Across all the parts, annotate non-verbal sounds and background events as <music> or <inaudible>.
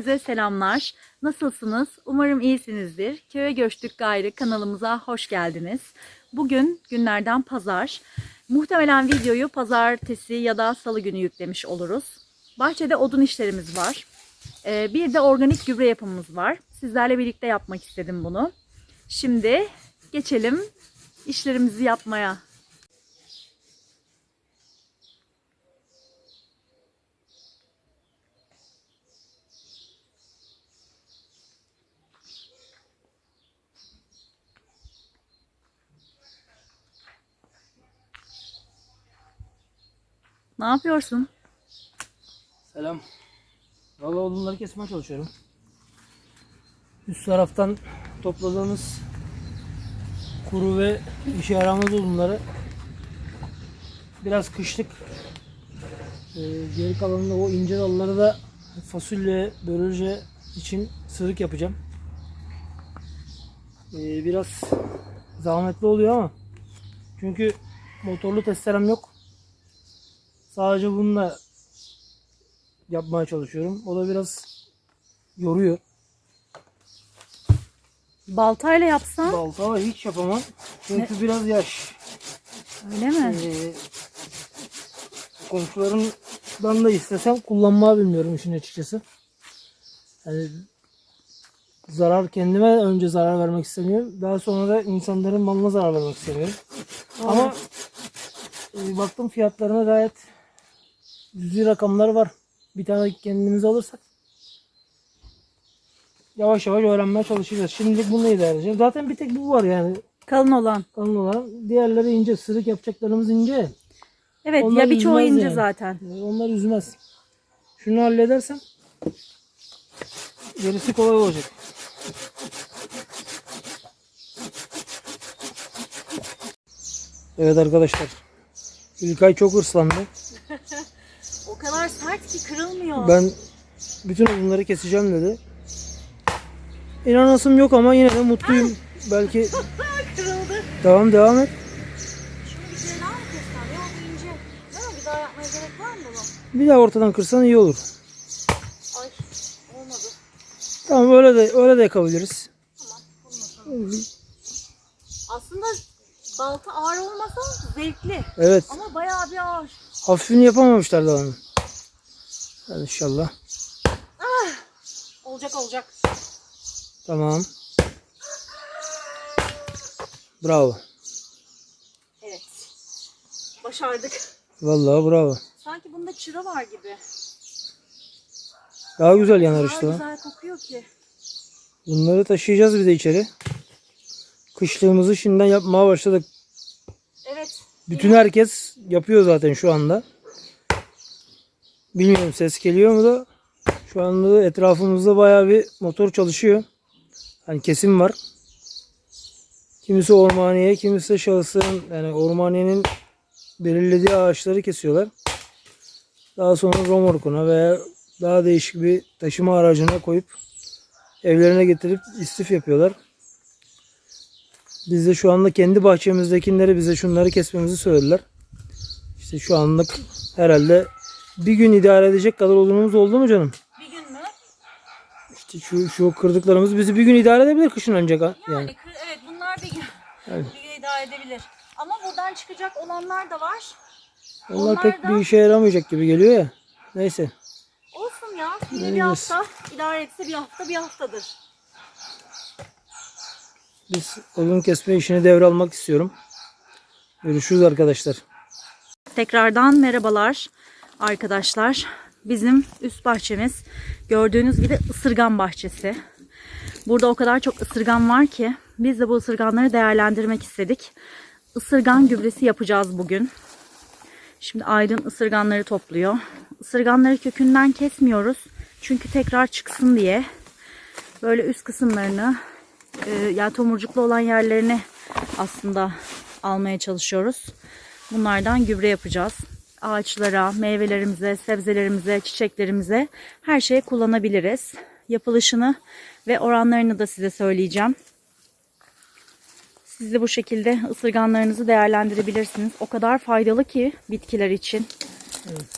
Herkese selamlar. Nasılsınız? Umarım iyisinizdir. Köye Göçtük Gayrı kanalımıza hoş geldiniz. Bugün günlerden pazar. Muhtemelen videoyu pazartesi ya da salı günü yüklemiş oluruz. Bahçede odun işlerimiz var. Ee, bir de organik gübre yapımımız var. Sizlerle birlikte yapmak istedim bunu. Şimdi geçelim işlerimizi yapmaya. Ne yapıyorsun? Selam. Valla odunları kesmeye çalışıyorum. Üst taraftan topladığımız kuru ve işe yaramaz odunları biraz kışlık ee, geri kalanında o ince dalları da fasulye, börülce için sığık yapacağım. Ee, biraz zahmetli oluyor ama çünkü motorlu testerem yok. Sadece bununla yapmaya çalışıyorum. O da biraz yoruyor. Baltayla yapsan Balta hiç yapamam. Çünkü biraz yaş. öyle mi? Ee, komşularımdan da istesem kullanmayı bilmiyorum işin açıkçası. Yani zarar kendime önce zarar vermek istemiyorum. Daha sonra da insanların malına zarar vermek istemiyorum. Ama e, baktım fiyatlarına gayet cüzi rakamlar var. Bir tane kendimize alırsak yavaş yavaş öğrenmeye çalışacağız. Şimdilik bununla idare. Zaten bir tek bu var yani Kalın olan. kalın olan. Diğerleri ince. Sırık yapacaklarımız ince. Evet Onlar ya birçoğu üzmez ince yani. zaten. Onlar üzmez. Şunu halledersem gerisi kolay olacak. Evet arkadaşlar. İlkay çok hırslandı. Kadar sert ki kırılmıyor. Ben bütün odunları keseceğim dedi. İnanasım yok ama yine de mutluyum. <laughs> Belki <laughs> Kırıldı. devam devam et. Şunu bir kere daha mı kessem? Yok bu ince. Değil mi? Bir daha yapmaya gerek var mı bunu? Bir daha ortadan kırsan iyi olur. Ay olmadı. Tamam öyle de öyle de yapabiliriz. Aslında balta ağır olmasa zevkli. Evet. Ama bayağı bir ağır. Hafifini yapamamışlar daha onu. Hadi inşallah. Olacak olacak. Tamam. Bravo. Evet. Başardık. Vallahi bravo. Sanki bunda çıra var gibi. Daha güzel yanar Daha işte o. güzel kokuyor ki. Bunları taşıyacağız bir de içeri. Kışlığımızı şimdiden yapmaya başladık. Evet. Bütün herkes yapıyor zaten şu anda. Bilmiyorum ses geliyor mu da şu anda etrafımızda bayağı bir motor çalışıyor. Hani kesim var. Kimisi ormaniye, kimisi şahısların yani ormaniyenin belirlediği ağaçları kesiyorlar. Daha sonra romorkuna veya daha değişik bir taşıma aracına koyup evlerine getirip istif yapıyorlar. Biz de şu anda kendi bahçemizdekileri bize şunları kesmemizi söylediler. İşte şu anlık herhalde bir gün idare edecek kadar odunumuz oldu mu canım? Bir gün mü? İşte şu, şu kırdıklarımız bizi bir gün idare edebilir kışın ancak. Yani, Yani. kır- evet bunlar bir gün, Evet. bir gün idare edebilir. Ama buradan çıkacak olanlar da var. Onlar onlar pek da- bir işe yaramayacak gibi geliyor ya. Neyse. Olsun ya. Yine bir Neyse. hafta idare etse bir hafta bir haftadır. Biz odun kesme işini devralmak istiyorum. Görüşürüz arkadaşlar. Tekrardan merhabalar arkadaşlar. Bizim üst bahçemiz gördüğünüz gibi ısırgan bahçesi. Burada o kadar çok ısırgan var ki biz de bu ısırganları değerlendirmek istedik. Isırgan gübresi yapacağız bugün. Şimdi Aydın ısırganları topluyor. Isırganları kökünden kesmiyoruz. Çünkü tekrar çıksın diye. Böyle üst kısımlarını e, yani tomurcuklu olan yerlerini aslında almaya çalışıyoruz. Bunlardan gübre yapacağız. Ağaçlara, meyvelerimize, sebzelerimize, çiçeklerimize her şeye kullanabiliriz. Yapılışını ve oranlarını da size söyleyeceğim. Siz de bu şekilde ısırganlarınızı değerlendirebilirsiniz. O kadar faydalı ki bitkiler için.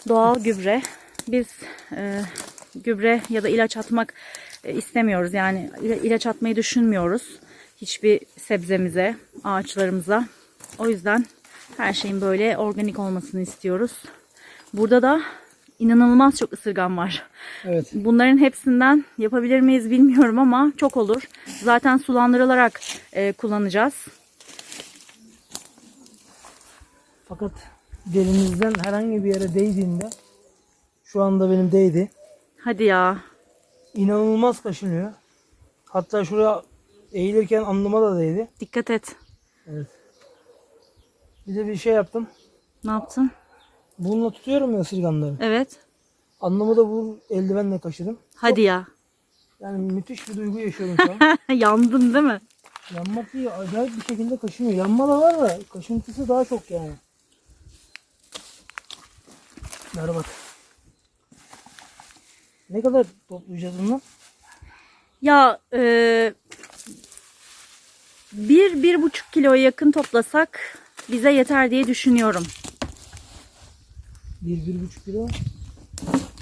Doğal gübre. Biz e, gübre ya da ilaç atmak e, istemiyoruz. Yani ila- ilaç atmayı düşünmüyoruz. Hiçbir sebzemize, ağaçlarımıza. O yüzden her şeyin böyle organik olmasını istiyoruz. Burada da inanılmaz çok ısırgan var. Evet. Bunların hepsinden yapabilir miyiz bilmiyorum ama çok olur. Zaten sulandırılarak e, kullanacağız. Fakat delimizden herhangi bir yere değdiğinde şu anda benim değdi. Hadi ya. İnanılmaz kaşınıyor. Hatta şuraya eğilirken alnıma da değdi. Dikkat et. Evet. Bir de bir şey yaptım. Ne yaptın? Bununla tutuyorum ya ısırganları. Evet. Alnımı da bu eldivenle kaşıdım. Hadi ya. Yani müthiş bir duygu yaşıyorum şu an. <laughs> Yandın değil mi? Yanmak değil, acayip bir şekilde kaşınıyor. Yanma da var da kaşıntısı daha çok yani. Berbat. Ne kadar toplayacağız bunu? Ya e, bir, bir buçuk kiloya yakın toplasak bize yeter diye düşünüyorum. Bir, bir buçuk kilo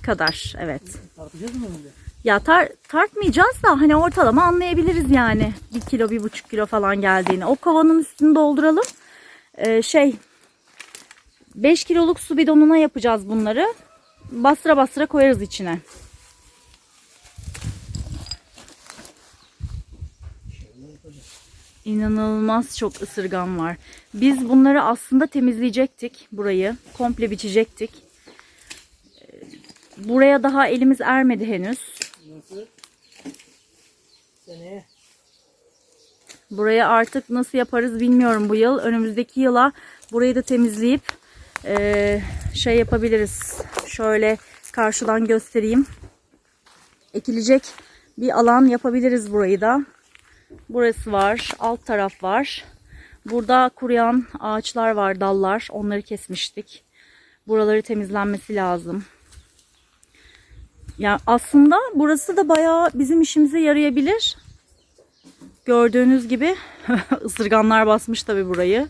Kadar evet. tartacağız mı öyle? Ya tar- tartmayacağız da hani ortalama anlayabiliriz yani. Bir kilo, bir buçuk kilo falan geldiğini. O kovanın üstünü dolduralım. Ee, şey 5 kiloluk su bidonuna yapacağız bunları. Bastıra bastıra koyarız içine. İnanılmaz çok ısırgan var. Biz bunları aslında temizleyecektik burayı. Komple biçecektik. Ee, Buraya daha elimiz ermedi henüz. Nasıl? Seneye. Burayı artık nasıl yaparız bilmiyorum bu yıl. Önümüzdeki yıla burayı da temizleyip eee, şey yapabiliriz. Şöyle karşıdan göstereyim. Ekilecek bir alan yapabiliriz burayı da. Burası var. Alt taraf var. Burada kuruyan ağaçlar var, dallar. Onları kesmiştik. Buraları temizlenmesi lazım. Ya aslında burası da bayağı bizim işimize yarayabilir. Gördüğünüz gibi <laughs> ısırganlar basmış tabi burayı.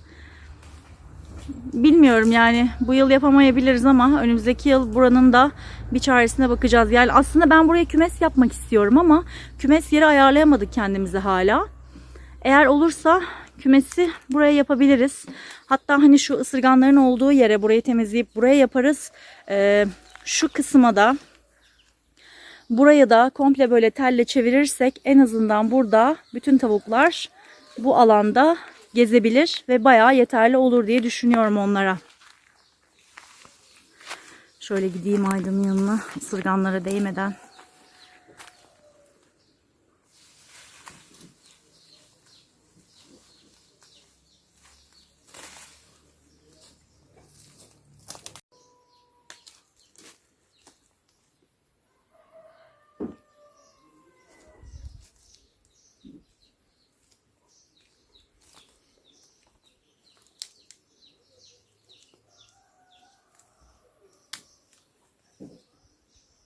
Bilmiyorum yani bu yıl yapamayabiliriz ama önümüzdeki yıl buranın da bir çaresine bakacağız. Yani aslında ben buraya kümes yapmak istiyorum ama kümes yeri ayarlayamadık kendimize hala. Eğer olursa kümesi buraya yapabiliriz. Hatta hani şu ısırganların olduğu yere burayı temizleyip buraya yaparız. Ee, şu kısma da Burayı da komple böyle telle çevirirsek en azından burada bütün tavuklar bu alanda gezebilir ve bayağı yeterli olur diye düşünüyorum onlara. Şöyle gideyim Aydın'ın yanına ısırganlara değmeden.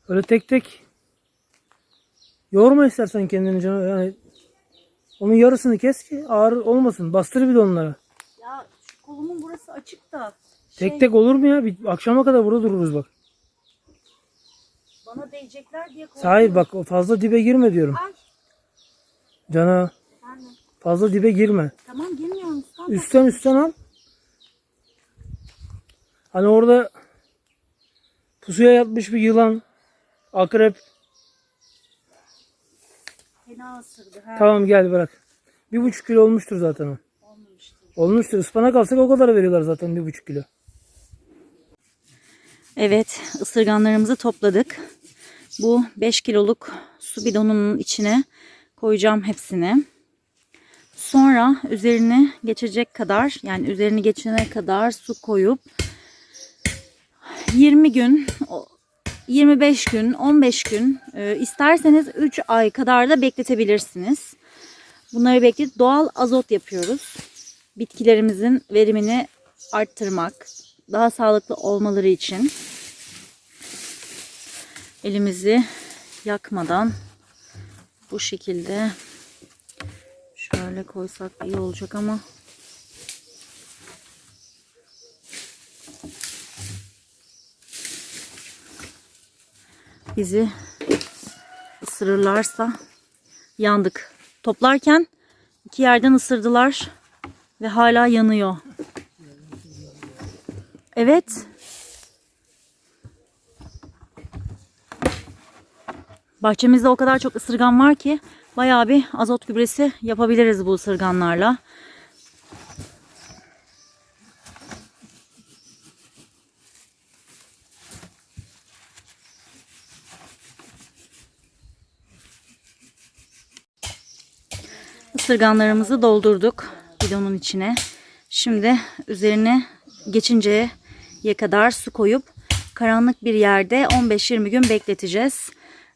Öyle tek tek yorma istersen kendini canım. Yani onun yarısını kes ki ağır olmasın. Bastır bir de onlara. Ya şu kolumun burası açık da Tek tek olur mu ya? Bir, akşama kadar burada dururuz bak. bana değecekler diye Hayır bak fazla dibe girme diyorum. Ay Cana fazla dibe girme. tamam girmiyorum usta. Üstten üstten al. Hani orada pusuya yatmış bir yılan, akrep. Fena ısırdı. Ha. Tamam gel bırak. Bir buçuk kilo olmuştur zaten o. Olmuştur. Ispanak alsak o kadar veriyorlar zaten bir buçuk kilo. Evet, ısırganlarımızı topladık. Bu 5 kiloluk su bidonunun içine koyacağım hepsini. Sonra üzerine geçecek kadar yani üzerini geçene kadar su koyup 20 gün, 25 gün, 15 gün e, isterseniz 3 ay kadar da bekletebilirsiniz. Bunları bekletip doğal azot yapıyoruz. Bitkilerimizin verimini arttırmak, daha sağlıklı olmaları için elimizi yakmadan bu şekilde şöyle koysak iyi olacak ama bizi ısırırlarsa yandık. Toplarken iki yerden ısırdılar ve hala yanıyor. Evet. Bahçemizde o kadar çok ısırgan var ki bayağı bir azot gübresi yapabiliriz bu ısırganlarla. Isırganlarımızı doldurduk bidonun içine. Şimdi üzerine geçinceye kadar su koyup karanlık bir yerde 15-20 gün bekleteceğiz.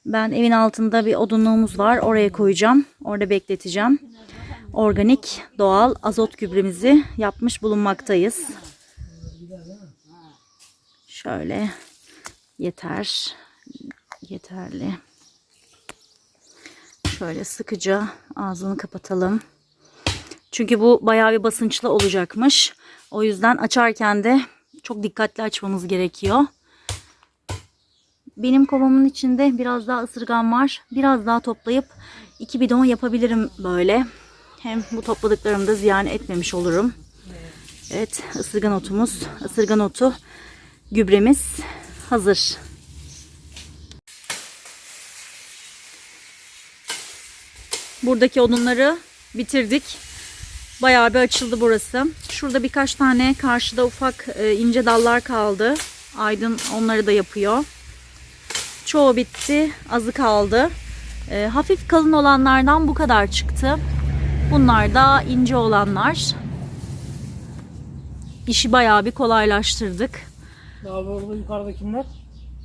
Ben evin altında bir odunluğumuz var. Oraya koyacağım. Orada bekleteceğim. Organik, doğal azot gübremizi yapmış bulunmaktayız. Şöyle yeter. Yeterli. Şöyle sıkıca ağzını kapatalım. Çünkü bu bayağı bir basınçlı olacakmış. O yüzden açarken de çok dikkatli açmamız gerekiyor. Benim kovamın içinde biraz daha ısırgan var. Biraz daha toplayıp iki bidon yapabilirim böyle. Hem bu topladıklarımı da ziyan etmemiş olurum. Evet ısırgan otumuz, ısırgan otu gübremiz hazır. Buradaki odunları bitirdik. Bayağı bir açıldı burası. Şurada birkaç tane karşıda ufak e, ince dallar kaldı. Aydın onları da yapıyor. Çoğu bitti. Azı kaldı. E, hafif kalın olanlardan bu kadar çıktı. Bunlar da ince olanlar. İşi bayağı bir kolaylaştırdık. Daha orada yukarıdakiler.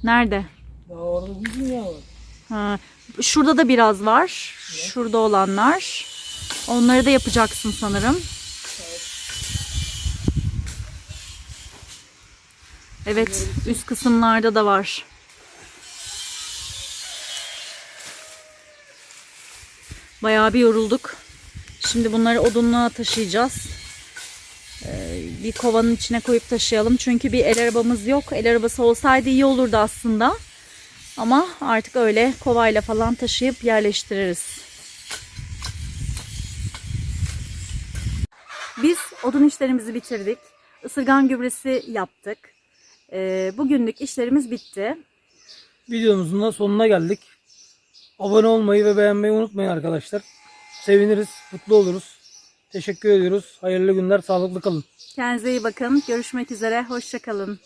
Nerede? Daha orada bir dünya var. Ha, şurada da biraz var. Şurada olanlar. Onları da yapacaksın sanırım. Evet, üst kısımlarda da var. Bayağı bir yorulduk. Şimdi bunları odunluğa taşıyacağız. Ee, bir kovanın içine koyup taşıyalım. Çünkü bir el arabamız yok. El arabası olsaydı iyi olurdu aslında. Ama artık öyle kovayla falan taşıyıp yerleştiririz. Biz odun işlerimizi bitirdik. Isırgan gübresi yaptık. Ee, bugünlük işlerimiz bitti. Videomuzun da sonuna geldik. Abone olmayı ve beğenmeyi unutmayın arkadaşlar. Seviniriz, mutlu oluruz. Teşekkür ediyoruz. Hayırlı günler, sağlıklı kalın. Kendinize iyi bakın. Görüşmek üzere. Hoşçakalın.